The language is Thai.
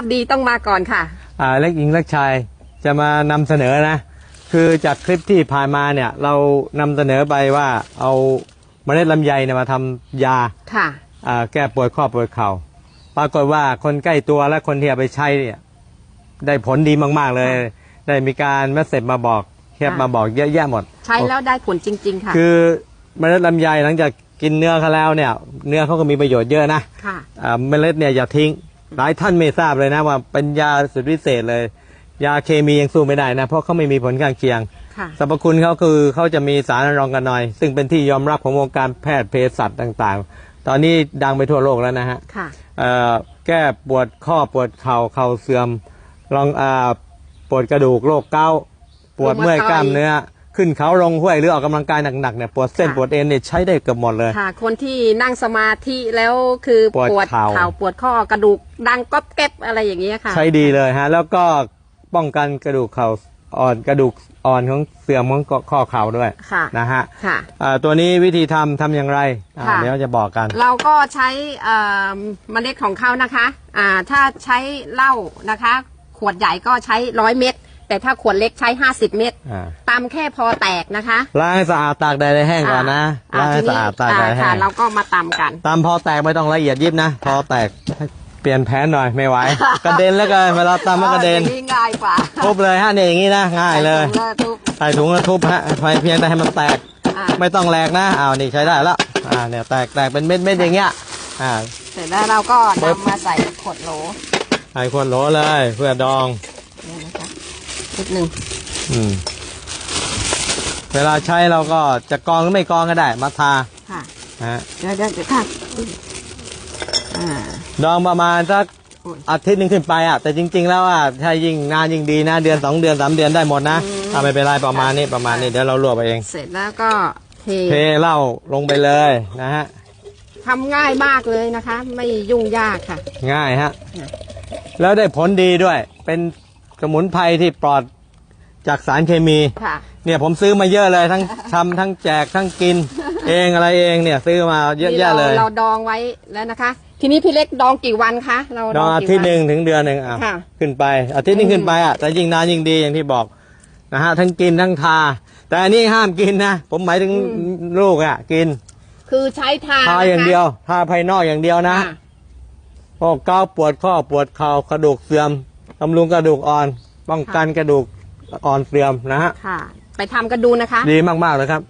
พดีต้องมาก่อนค่ะ อ่าเล็กหญิงเล็กชายจะมานำเสนอนะ คือจากคลิปที่ผ่านมาเนี่ย เรานำเสนอไปว่าเอาเมล็ดลำไยเนี่ยมาทำยาค่ะ อ่าแก้ปวดข้อปวดเข่าปรากฏว่าคนใกล้ตัวและคนที่เอาไปใช้เนี่ย ได้ผลดีมากๆเลย ได้มีการเมสเซจมาบอกเทียบค่ะ มาบอกเยอะแยะหมด ใช้แล้วได้ผลจริง ๆ ค่ะ คือเมล็ดลำไยหลังจากกินเนื้อเขาแล้วเนี่ย เนื้อเขาก็มีประโยชน์เยอะนะค่ะ อ่าเมล็ดเนี่ยอย่าทิ้ง หลายท่านไม่ทราบเลยนะว่าเป็นยาสุดวิเศษเลย ยาเคมียังสู้ไม่ได้นะ เพราะเขาไม่มีผลข้างเคียงค่ะสรรพคุณเขาคือเขาจะมีสารรองกันหน่อย ซึ่งเป็นที่ยอมรับของวงการแพทย์เภสัชต่างๆ ตอนนี้ดังไปทั่วโลกแล้วนะฮะค่ะเอ่อแก้ปวดข้อปวดเข่าเข่าเสื่อมรองอ่าปวดกระดูกโรคเกาต์ปวดเมื่อยกล้ามเนื้อ ขึ้นเขาลงห้วยหรือออกกำลังกายหนักๆเนี่ยปวดเส้นค่ะปวดเอ็นเนี่ยใช้ได้เกือบหมดเลยค่ะ คนที่นั่งสมาธิแล้วคือปวดเข่าเข่าปวดข้อกระดูกดังก๊อบแก๊บอะไรอย่างเงี้ยค่ะ ใช้ดีเลยฮะ แล้วก็ป้องกันกระดูกเข่าอ่อนกระดูกอ่อนของเสื่อมของข้อเข่าด้วยค่ะนะฮะค่ะอ่าตัวนี้วิธีทำทำอย่างไรอ่าค่ะเดี๋ยวจะบอกกัน เราก็ใช้เอ่อเมล็ดของเขานะคะอ่าถ้าใช้เหล้านะคะ ขวดใหญ่ก็ใช้ร้อยเม็ด แต่ถ้าขวดเล็กใช้ห้าสิบเม็ดอ่าตำแค่พอแตกนะคะล้างให้สะอาดตากแดดให้แห้งก่อนนะอ่ล้างให้สะอาดตากแดดให้ค่ะ แห้งเราก็มาตำกัน ตามพอแตกไม่ต้องละเอียดยิบนะ พอแตกเปลี่ยนแผนหน่อยไม่ไหว กระเด็นแล้วกันเวลาตำมันกระเด็นอ๋ออย่างง่ายกว่าทุบเลยฮะเนี่ยอย่างนี้นะง่ายเลยใส่ถุงทุบใส่ถุงแล้วทุบฮะเพียงแต่ให้มันแตก อ่าไม่ต้องแหลกนะอ้าวนี่ใช้ได้แล้ว อ่าเนี่ยแตกแตกเป็นเม็ดเม็ดๆอย่างเงี้ย อ่า เสร็จแล้วเราก็นำมาใส่ขวดโหล ใส่ขวดโหลเลย เพื่อดองเนี่ยนะคะ นิดหนึ่งอืม เวลาใช้เราก็จะกรองหรือไม่กรองก็ได้ มาทาค่ะนะฮะเดี๋ยวเดี๋ยวเดี๋ยวค่ะอ่า ดองประมาณสักโอ้ย อาทิตย์หนึ่งขึ้นไปอะ แต่จริง ๆ แล้วอะถ้ายิ่งนานยิ่งดีนะ เดือนสองเดือนสามเดือนได้หมดนะถ้าไม่เป็นไรประมาณนี้ประมาณนี้เดี๋ยวเรารวบไปเอง เสร็จแล้วก็เทเทเหล้าลงไปเลยนะฮะ ทำง่ายมากเลยนะคะ ไม่ยุ่งยากค่ะ ง่ายฮะค่ะแล้วได้ผลดีด้วย เป็น สมุนไพรที่ปลอดจากสารเคมี ค่ะ เนี่ยผมซื้อมาเยอะเลยทั้งทำทั้งแจกทั้งกิน เองอะไรเองเนี่ยซื้อมาเยอะแยะเลยนี่ราเราดองไว้แล้วนะคะ ทีนี้พี่เล็กดองกี่วันคะเราดองอากี่ทิตย์วัหนึ่งถึงเดือนหนึ่งอะค่ะ ขึ้นไปอาทิตย์หนึงขึ้นไปอะแต่ยิ่งนานยิ่งดีอย่างที่บอกนะฮะทั้งกินทั้งทา แต่อันนี้ห้ามกินนะผมหมายถึงลูกอะกินคือใช้ทาทานะคะอย่างเดียวทาภายนอกอย่างเดียวนะค่ะพวกเกาต์ปวดข้อปวดเข่ากระดูกเสื่อม บำรุงกระดูกอ่อน ป้องกันกระดูกอ่อนเสื่อมนะฮะ ค่ะ ไปทำกันดูนะคะ ดีมากๆเลยครับ